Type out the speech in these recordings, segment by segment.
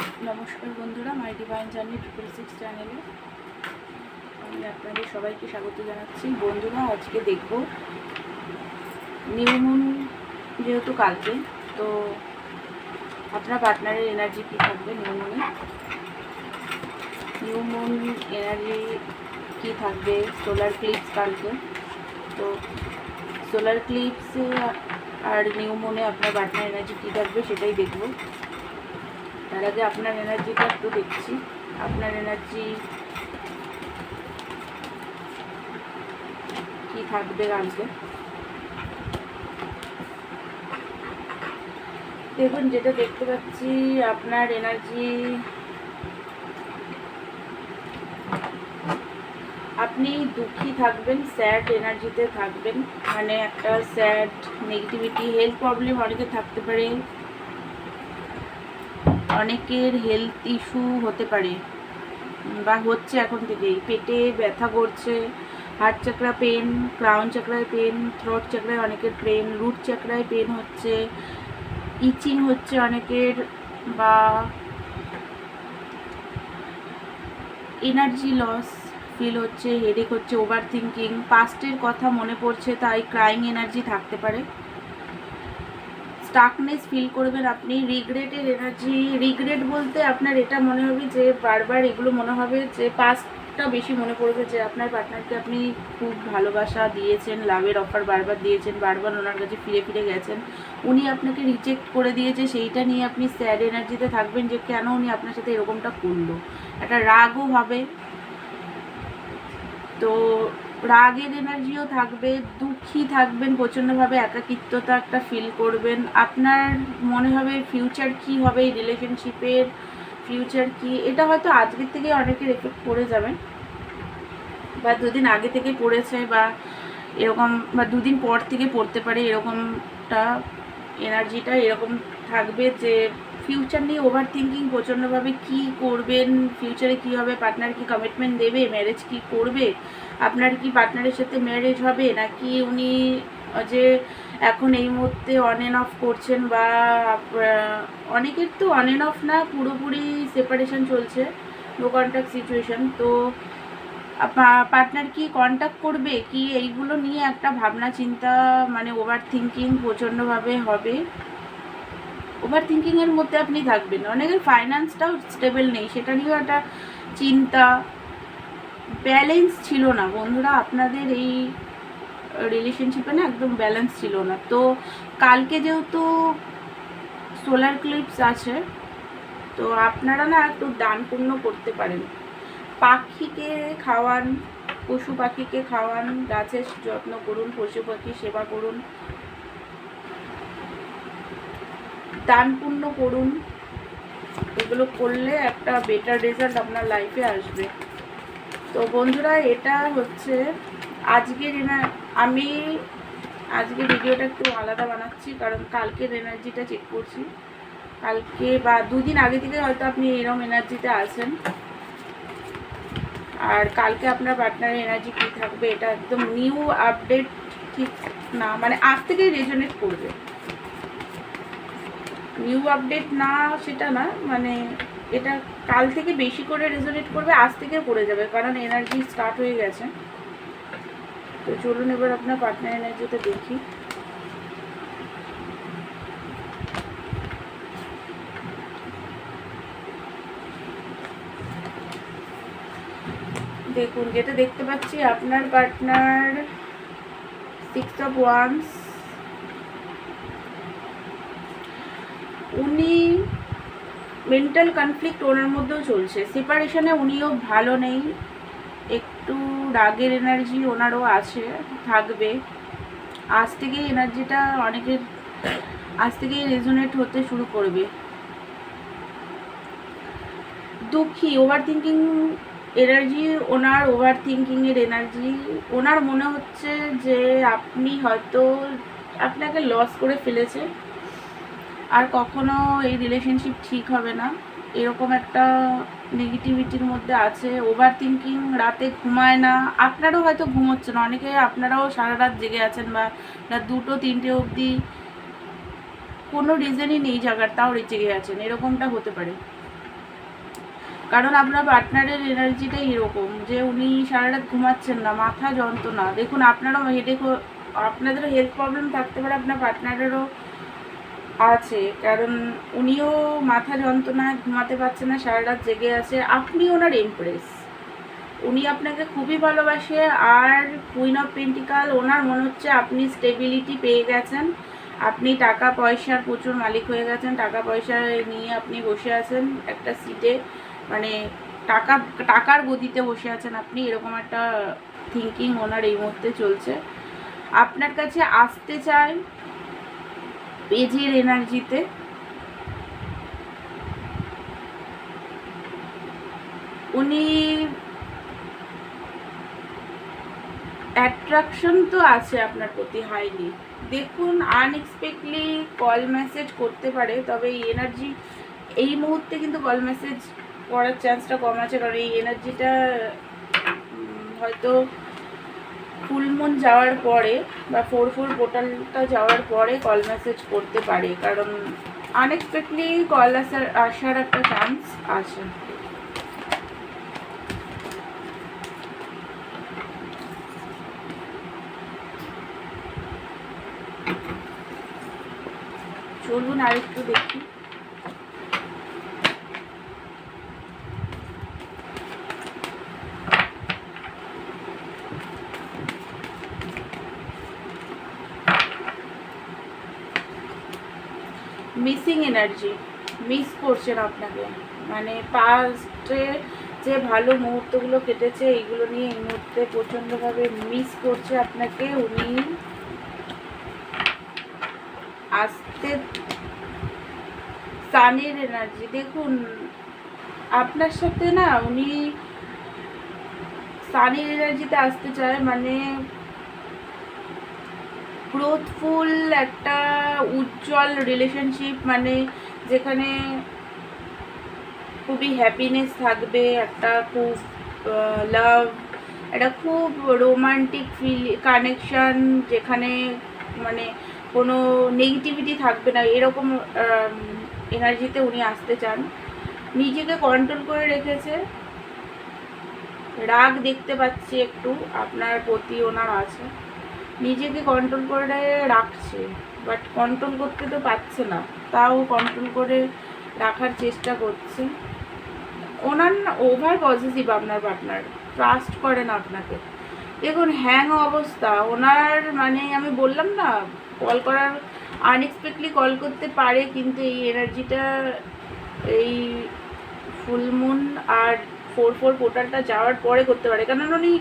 নমস্কার বন্ধুরা my divine journey triple six চ্যানেলে আমি আপনাদের সবাইকে স্বাগত জানাচ্ছি। বন্ধুরা, আজকে দেখব নিউমুন যেহেতু কালকে, তো আপনার পার্টনারের এনার্জি কী থাকবে নিউ মুনে এনার্জি কী থাকবে? সোলার ক্লিপস কালকে। তো সোলার ক্লিপসে আর নিউ মুনে আপনার পার্টনার এনার্জি কী থাকবে সেটাই দেখব। তার আগে আপনার এনার্জিটা একটু দেখছি। আপনার এনার্জি কি থাকবে কালকে দেখুন, যেটা দেখতে পাচ্ছি, আপনার এনার্জি আপনি দুঃখী থাকবেন স্যাড এনার্জিতে থাকবেন। মানে একটা স্যাড নেগেটিভিটি হেলথ প্রবলেম অনেকে থাকতে পারে। অনেকের হেলথ ইস্যু হতে পারে, বা হচ্ছে এখন থেকেই। পেটে ব্যথা করছে হার্ট চাকরা পেন ক্রাউন চাকরায় পেন থ্রোট চাকরায় অনেকের পেন রুট চাকরায় পেন হচ্ছে ইচিং হচ্ছে অনেকের, বা এনার্জি লস ফিল হচ্ছে হেডেক হচ্ছে ওভার থিঙ্কিং পাস্টের কথা মনে পড়ছে, তাই ক্রাইং এনার্জি থাকতে পারে। স্টাকনেস ফিল করবেন আপনি রিগ্রেটের এনার্জি রিগ্রেট বলতে আপনার এটা মনে হবে যে বারবার এগুলো মনে হবে যে পাস্টটা বেশি মনে পড়বে যে আপনার পার্টনারকে আপনি খুব ভালোবাসা দিয়েছেন লাভের অফার বারবার দিয়েছেন, বারবার ওনার কাছে ফিরে ফিরে গেছেন। উনি আপনাকে রিজেক্ট করে দিয়েছে, সেইটা নিয়ে আপনি স্যাড এনার্জিতে থাকবেন যে কেন উনি আপনার সাথে এরকমটা করল। একটা রাগও হবে। তো রাগের এনার্জিও থাকবে, দুঃখী থাকবেন, প্রচণ্ডভাবে একাকিত্বতা একটা ফিল করবেন। আপনার মনে হবে ফিউচার কি হবে এই রিলেশনশিপের ফিউচার কি? এটা হয়তো আজকের থেকে অনেকের এফেক্ট পড়ে যাবে। বা দুদিন আগে থেকে পড়েছে বা এরকম, বা দুদিন পর থেকে পড়তে পারে এরকমটা এনার্জিটা এরকম থাকবে যে ফিউচার নিয়ে ওভার থিঙ্কিং প্রচণ্ডভাবে কী করবেন ফিউচারে কী হবে পার্টনার কি কমিটমেন্ট দেবে ম্যারেজ কি করবে, আপনার কি পার্টনারের সাথে ম্যারেজ হবে, নাকি উনি যে এখন এই মুহূর্তে অন অ্যান্ড অফ করছেন বা অনেকের তো অন অ্যান্ড অফ না, পুরোপুরি সেপারেশন চলছে নো কন্ট্যাক্ট সিচুয়েশন তো পার্টনার কি কন্ট্যাক্ট করবে, কি এইগুলো নিয়ে একটা ভাবনা চিন্তা মানে ওভার থিঙ্কিং প্রচণ্ডভাবে হবে। ওভার থিঙ্কিংয়ের মধ্যে আপনি থাকবেন। অনেকের ফাইন্যান্সটাও স্টেবল নেই। সেটা নিয়েও একটা চিন্তা। ব্যালেন্স ছিল না। বন্ধুরা, আপনাদের এই রিলেশনশিপে না একদম ব্যালেন্স ছিল না। তো কালকে যেহেতু সোলার ক্লিপস আছে, তো আপনারা না একটু দান পুণ্য করতে পারেন। পাখিকে খাওয়ান, পশু পাখিকে খাওয়ান, গাছের যত্ন করুন, পশু পাখি সেবা করুন। দান পুণ্য করুন। এগুলো করলে একটা বেটার রেজাল্ট আপনার লাইফে আসবে। তো বন্ধুরা, এটা হচ্ছে আজকের এনা- আমি আজকে ভিডিওটা একটু আলাদা বানাচ্ছি, কারণ কালকের এনার্জিটা চেক করছি। কালকে বা দুদিন আগে থেকে হয়তো আপনি এরকম এনার্জিতে আছেন। আর কালকে আপনার পার্টনারের এনার্জি কী থাকবে, এটা একদম নিউ আপডেট ঠিক না মানে আজ থেকেই রেজনেট করবে। নিউ আপডেট না, সেটা না মানে এটা কাল থেকে বেশি করে রেজোনেট করবে, আজ থেকে পড়ে যাবে, কারণ এনার্জি স্টার্ট হয়ে গেছে। তো চলুন এবার আপনার পার্টনার এনার্জিটা দেখি। দেখুন, যেটা দেখতে পাচ্ছি, আপনার পার্টনার সিক্স অফ ওয়ান্স উনি মেন্টাল কনফ্লিক্ট ওনার মধ্যেও চলছে। সেপারেশনে উনিও ভালো নেই। একটু রাগের এনার্জি ওনারও আছে, থাকবে। আজ থেকেই এনার্জিটা অনেকের, আজ থেকেই রেজোনেট হতে শুরু করবে। দুঃখী ওভার থিঙ্কিং এনার্জি ওনার ওভার থিঙ্কিংয়ের এনার্জি ওনার মনে হচ্ছে যে আপনি হয়তো আপনাকে লস করে ফেলেছে। আর কখনো এই রিলেশনশিপ ঠিক হবে না। এরকম একটা নেগেটিভিটির মধ্যে আছে। ওভার থিঙ্কিং রাতে ঘুমায় না। আপনারও হয়তো ঘুম হচ্ছে না। অনেকে আপনারাও সারা রাত জেগে আছেন বা রাত দুটো, তিনটে অবধি। কোনো রিজনই নেই জাগার, তাও জেগে আছেন। এরকমটা হতে পারে। কারণ আপনার পার্টনারের এনার্জিটাই এরকম যে উনি সারা রাত ঘুমাচ্ছেন না, মাথা যন্ত্রণা। দেখুন, আপনারও হেডেক আপনাদেরও হেলথ প্রবলেম থাকতে পারে, আপনার পার্টনারেরও আছে, কারণ উনিও মাথা যন্ত্রণায় ঘুমাতে পারছে না, সারা রাত জেগে আছে। আপনি ওনার ইমপ্রেস উনি আপনাকে খুবই ভালোবাসে, আর কুইন অফ পেন্টিকাল ওনার মনে হচ্ছে আপনি স্টেবিলিটি পেয়ে গেছেন। আপনি টাকা পয়সার প্রচুর মালিক হয়ে গেছেন, টাকা পয়সা নিয়ে আপনি বসে আছেন একটা সিটে মানে টাকা, টাকার গদিতে বসে আছেন আপনি, এরকম একটা থিঙ্কিং ওনার এই মুহূর্তে চলছে। আপনার কাছে আসতে চায় পেজের এনার্জিতে উনি অ্যাট্রাকশন তো আছে আপনার প্রতি হাইলি দেখুন আনএক্সপেক্টলি কল মেসেজ করতে পারে, তবে এই এনার্জি এই মুহূর্তে কিন্তু কল মেসেজ করার চান্সটা কম আছে, কারণ এই এনার্জিটা হয়তো ফুলমুন যাওয়ার পরে বা ফোর ফোর পোর্টালটা যাওয়ার পরে কল মেসেজ করতে পারে, কারণ আনএক্সপেক্টলি কল আসার আসার একটা চান্স আছে। চলুন আরেকটু দেখি। মিসিং এনার্জি, মিস করছেন আপনাকে। মানে পাস্টে যে ভালো মুহূর্তগুলো কেটেছে, এইগুলো নিয়ে এই মুহূর্তে প্রচণ্ডভাবে মিস করছে আপনাকে। উনি আসতে সানের এনার্জি। দেখুন, আপনার সাথে না উনি সানের এনার্জিতে আসতে চায় মানে গ্রোথফুল একটা উজ্জ্বল রিলেশনশিপ মানে যেখানে খুবই হ্যাপিনেস থাকবে, একটা খুব লাভ একটা খুব রোমান্টিক ফিল কানেকশন যেখানে মানে কোনো নেগেটিভিটি থাকবে না, এরকম এনার্জিতে উনি আসতে চান। নিজেকে কন্ট্রোল করে রেখেছে। রাগ দেখতে পাচ্ছি একটু, আপনার প্রতি ওনার আছে। নিজেকে কন্ট্রোল করে রাখছে বাট কন্ট্রোল করতে তো পারছে না। তাও কন্ট্রোল করে রাখার চেষ্টা করছে। ওনার ওভার পজিটিভ আপনার পার্টনার ট্রাস্ট করেন আপনাকে। দেখুন হ্যাং অবস্থা। ওনার মানে আমি বললাম না কল করার আনএক্সপেক্টলি কল করতে পারে, কিন্তু এই এনার্জিটা এই ফুলমুন আর ফোর ফোর পোর্টালটা যাওয়ার পরে করতে পারে। কারণ উনি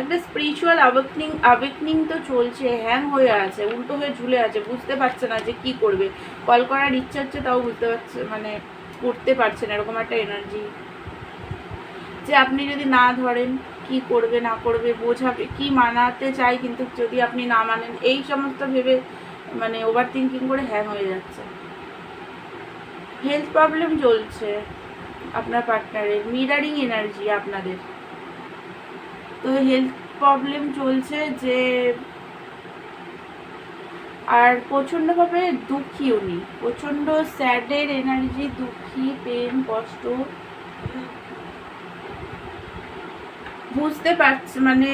একটা স্পিরিচুয়াল আবেকনিং আবেকনিং তো চলছে হ্যাং হয়ে আছে, উল্টো হয়ে ঝুলে আছে, বুঝতে পারছে না যে কি করবে। কল করার ইচ্ছা হচ্ছে তাও বুঝতে পারছে মানে করতে পারছে না, এরকম একটা এনার্জি যে আপনি যদি না ধরেন, কি করবে, না করবে, বোঝাবে, কি মানাতে চাই কিন্তু যদি আপনি না মানেন, এই সমস্ত ভেবে মানে ওভার থিঙ্কিং করে হ্যাং হয়ে যাচ্ছে। হেলথ প্রবলেম চলছে, আপনার পার্টনারের মিরারিং এনার্জি আপনাদের। তো হেলথ প্রবলেম চলছে যে, আর প্রচণ্ডভাবে দুঃখী উনি। প্রচণ্ড স্যাডের এনার্জি দুঃখী পেন কষ্ট। বুঝতে পারছে মানে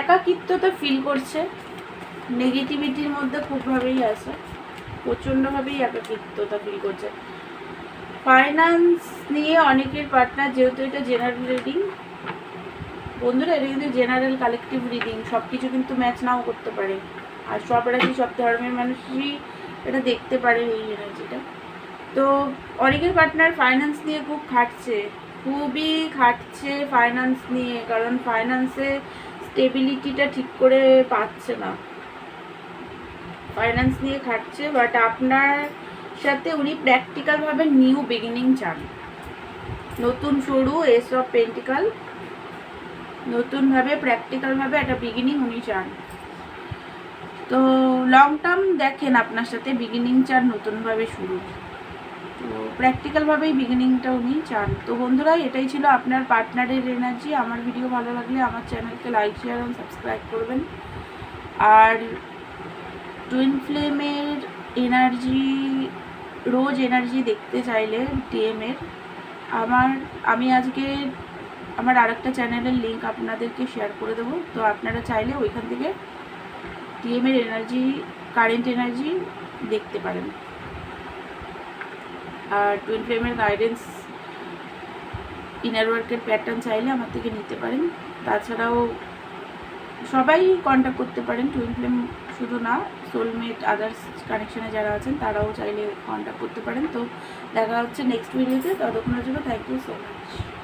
একাকিত্বতা ফিল করছে। নেগেটিভিটির মধ্যে খুবভাবেই আছে। প্রচণ্ডভাবেই একাকিত্বতা ফিল করছে। ফাইন্যান্স নিয়ে অনেকের পার্টনার যেহেতু এটা জেনারেল রিডিং বন্ধুরা, এটা কিন্তু জেনারেল কালেকটিভ রিডিং সব কিছু কিন্তু ম্যাচ নাও করতে পারে। আর সব রাজি সব ধর্মের মানুষই এটা দেখতে পারে এই এনার্জিটা তো অনেকের পার্টনার ফাইন্যান্স নিয়ে খুব খাটছে। খুবই খাটছে ফাইন্যান্স নিয়ে, কারণ ফাইন্যান্সে স্টেবিলিটিটা ঠিক করে পাচ্ছে না। ফাইন্যান্স নিয়ে খাটছে বাট আপনার সাথে উনি প্র্যাকটিক্যালভাবে নিউ বিগিনিং চান। নতুন শুরু এস অফ নতুনভাবে প্র্যাকটিক্যালভাবে একটা বিগিনিং উনি চান। তো লং টার্ম দেখেন আপনার সাথে বিগিনিং চান, নতুনভাবে শুরু। তো প্র্যাকটিক্যালভাবেই বিগিনিংটা উনি চান। তো বন্ধুরা, এটাই ছিল আপনার পার্টনারের এনার্জি আমার ভিডিও ভালো লাগলে আমার চ্যানেলকে লাইক শেয়ার এবং সাবস্ক্রাইব করবেন। আর টুইন ফ্লেমের এনার্জি রোজ এনার্জি দেখতে চাইলে ডিএমের আমার, আমি আজকে আমার আরেকটা চ্যানেলের লিঙ্ক আপনাদেরকে শেয়ার করে দেবো। তো আপনারা চাইলে ওইখান থেকে টিএমের এনার্জি কারেন্ট এনার্জি দেখতে পারেন। আর টুইন ফ্লেমের গাইডেন্স ইনার ওয়ার্কের প্যাটার্ন চাইলে আমার থেকে নিতে পারেন। তাছাড়াও সবাই কন্ট্যাক্ট করতে পারেন টুইন ফ্লেম শুধু না সোলমেট আদার্স কানেকশনে যারা আছেন, তারাও চাইলে কন্ট্যাক্ট করতে পারেন। তো দেখা হচ্ছে নেক্সট ভিডিওতে ততক্ষণের জন্য থ্যাংক ইউ সো মাচ